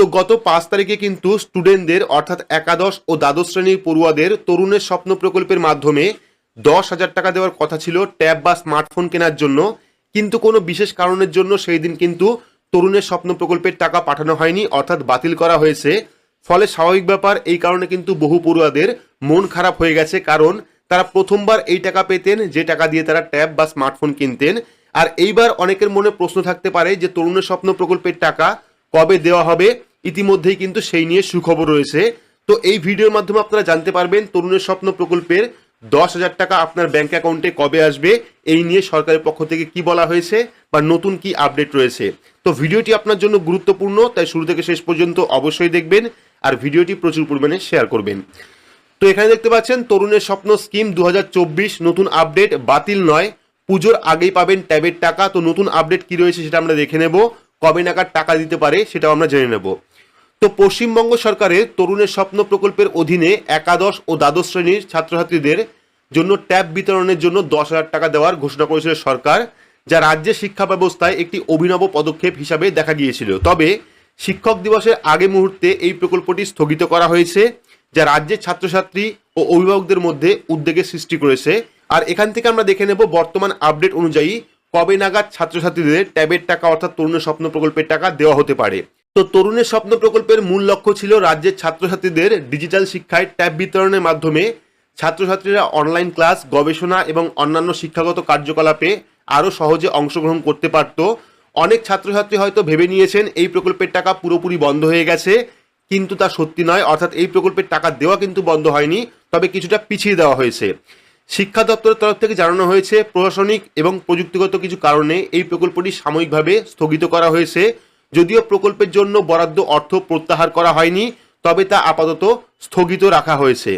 তো গত পাঁচ তারিখে কিন্তু স্টুডেন্টদের অর্থাৎ একাদশ ও দ্বাদশ শ্রেণির পড়ুয়াদের তরুণের স্বপ্ন প্রকল্পের মাধ্যমে দশ হাজার টাকা দেওয়ার কথা ছিল ট্যাব বা স্মার্টফোন কেনার জন্য। কিন্তু কোনো বিশেষ কারণের জন্য সেই দিন কিন্তু তরুণের স্বপ্ন প্রকল্পের টাকা পাঠানো হয়নি, অর্থাৎ বাতিল করা হয়েছে। ফলে স্বাভাবিক ব্যাপার, এই কারণে কিন্তু বহু পড়ুয়াদের মন খারাপ হয়ে গেছে, কারণ তারা প্রথমবার এই টাকা পেতেন, যে টাকা দিয়ে তারা ট্যাব বা স্মার্টফোন কিনতেন। আর এইবার অনেকের মনে প্রশ্ন থাকতে পারে যে তরুণের স্বপ্ন প্রকল্পের টাকা কবে দেওয়া হবে? ইতিমধ্যেই কিন্তু সেই নিয়ে সুখবর রয়েছে। তো এই ভিডিওর মাধ্যমে আপনারা জানতে পারবেন তরুণের স্বপ্ন প্রকল্পের দশ হাজার টাকা আপনার ব্যাংক অ্যাকাউন্টে কবে আসবে, এই নিয়ে সরকারের পক্ষ থেকে কি বলা হয়েছে বা নতুন কি আপডেট রয়েছে। তো ভিডিওটি আপনার জন্য গুরুত্বপূর্ণ, তাই শুরু থেকে শেষ পর্যন্ত অবশ্যই দেখবেন আর ভিডিওটি প্রচুর পরিমাণে শেয়ার করবেন। তো এখানে দেখতে পাচ্ছেন, তরুণের স্বপ্ন স্কিম দু হাজার চব্বিশ নতুন আপডেট বাতিল নয়, পুজোর আগেই পাবেন ট্যাবের টাকা। তো নতুন আপডেট কি রয়েছে সেটা আমরা দেখে নেব, কবে নাগাদ টাকা দিতে পারে সেটাও আমরা জেনে নেব। তো পশ্চিমবঙ্গ সরকারের তরুণের স্বপ্ন প্রকল্পের অধীনে একাদশ ও দ্বাদশ শ্রেণির ছাত্রছাত্রীদের জন্য ট্যাব বিতরণের জন্য দশ হাজার টাকা দেওয়ার ঘোষণা করেছিল সরকার, যা রাজ্যের শিক্ষা ব্যবস্থায় একটি অভিনব পদক্ষেপ হিসাবে দেখা গিয়েছিল। তবে শিক্ষক দিবসের আগে মুহূর্তে এই প্রকল্পটি স্থগিত করা হয়েছে, যা রাজ্যের ছাত্রছাত্রী ও অভিভাবকদের মধ্যে উদ্বেগের সৃষ্টি করেছে। আর এখান থেকে আমরা দেখে নেব বর্তমান আপডেট অনুযায়ী কবে নাগাদ ছাত্রছাত্রীদের ট্যাবের টাকা অর্থাৎ তরুণের স্বপ্ন প্রকল্পের টাকা দেওয়া হতে পারে। তো তরুণের স্বপ্ন প্রকল্পের মূল লক্ষ্য ছিল রাজ্যের ছাত্রছাত্রীদের ডিজিটাল শিক্ষায় ট্যাব বিতরণের মাধ্যমে ছাত্রছাত্রীরা অনলাইন ক্লাস, গবেষণা এবং অন্যান্য শিক্ষাগত কার্যকলাপে আরও সহজে অংশগ্রহণ করতে পারত। অনেক ছাত্রছাত্রী হয়তো ভেবে নিয়েছেন এই প্রকল্পের টাকা পুরোপুরি বন্ধ হয়ে গেছে, কিন্তু তা সত্যি নয়। অর্থাৎ এই প্রকল্পের টাকা দেওয়া কিন্তু বন্ধ হয়নি, তবে কিছুটা পিছিয়ে দেওয়া হয়েছে। শিক্ষা দপ্তরের তরফ থেকে জানানো হয়েছে, প্রশাসনিক এবং প্রযুক্তিগত কিছু কারণে এই প্রকল্পটি সাময়িকভাবে স্থগিত করা হয়েছে। যদিও প্রকল্পের জন্য বরাদ্দ অর্থ প্রত্যাহার করা হয়নি, তবে তা আপাতত স্থগিত রাখা হয়েছে।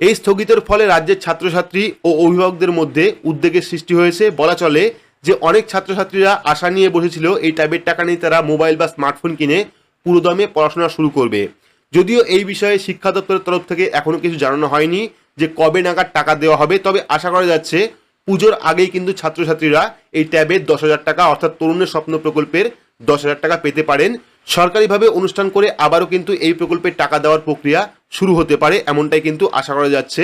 এই স্থগিতের ফলে রাজ্যের ছাত্রছাত্রী ও অভিভাবকদের মধ্যে উদ্বেগের সৃষ্টি হয়েছে। বলা চলে যে অনেক ছাত্রছাত্রীরা আশা নিয়ে বসেছিল এই ট্যাবের টাকা নিয়ে তারা মোবাইল বা স্মার্টফোন কিনে পুরোদমে পড়াশোনা শুরু করবে। যদিও এই বিষয়ে শিক্ষা দপ্তরের তরফ থেকে এখনও কিছু জানানো হয়নি যে কবে নাগাদ টাকা দেওয়া হবে, তবে আশা করা যাচ্ছে পুজোর আগেই কিন্তু ছাত্রছাত্রীরা এই ট্যাবের দশ হাজার টাকা অর্থাৎ তরুণের স্বপ্ন প্রকল্পের দশ হাজার টাকা পেতে পারেন। সরকারিভাবে অনুষ্ঠান করে আবারও কিন্তু এই প্রকল্পের টাকা দেওয়ার প্রক্রিয়া শুরু হতে পারে, এমনটাই কিন্তু আশা করা যাচ্ছে।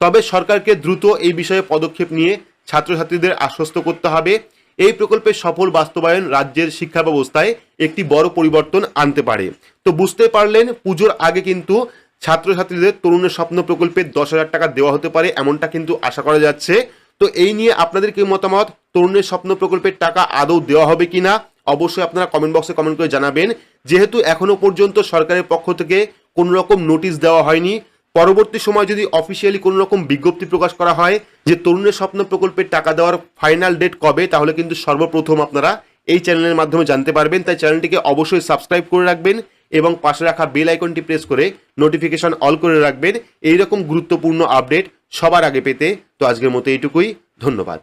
তবে সরকারকে দ্রুত এই বিষয়ে পদক্ষেপ নিয়ে ছাত্রছাত্রীদের আশ্বস্ত করতে হবে। এই প্রকল্পের সফল বাস্তবায়ন রাজ্যের শিক্ষা ব্যবস্থায় একটি বড় পরিবর্তন আনতে পারে। তো বুঝতে পারলেন, পুজোর আগে কিন্তু ছাত্রছাত্রীদের তরুণের স্বপ্ন প্রকল্পে দশ হাজার টাকা দেওয়া হতে পারে, এমনটা কিন্তু আশা করা যাচ্ছে। তো এই নিয়ে আপনাদের কি মতামত? তরুণের স্বপ্ন প্রকল্পের টাকা আদৌ দেওয়া হবে কিনা? অবশ্যই আপনারা কমেন্ট বক্সে কমেন্ট করে জানাবেন। যেহেতু এখনও পর্যন্ত সরকারের পক্ষ থেকে কোনো রকম নোটিশ দেওয়া হয়নি, পরবর্তী সময় যদি অফিসিয়ালি কোনো রকম বিজ্ঞপ্তি প্রকাশ করা হয় যে তরুণের স্বপ্ন প্রকল্পের টাকা দেওয়ার ফাইনাল ডেট কবে, তাহলে কিন্তু সর্বপ্রথম আপনারা এই চ্যানেলের মাধ্যমে জানতে পারবেন। তাই চ্যানেলটিকে অবশ্যই সাবস্ক্রাইব করে রাখবেন এবং পাশে রাখা বেল আইকনটি প্রেস করে নোটিফিকেশন অল করে রাখবেন। এইরকম গুরুত্বপূর্ণ আপডেট সবার আগে পেতে। তো আজকের মতো এইটুকুই। ধন্যবাদ।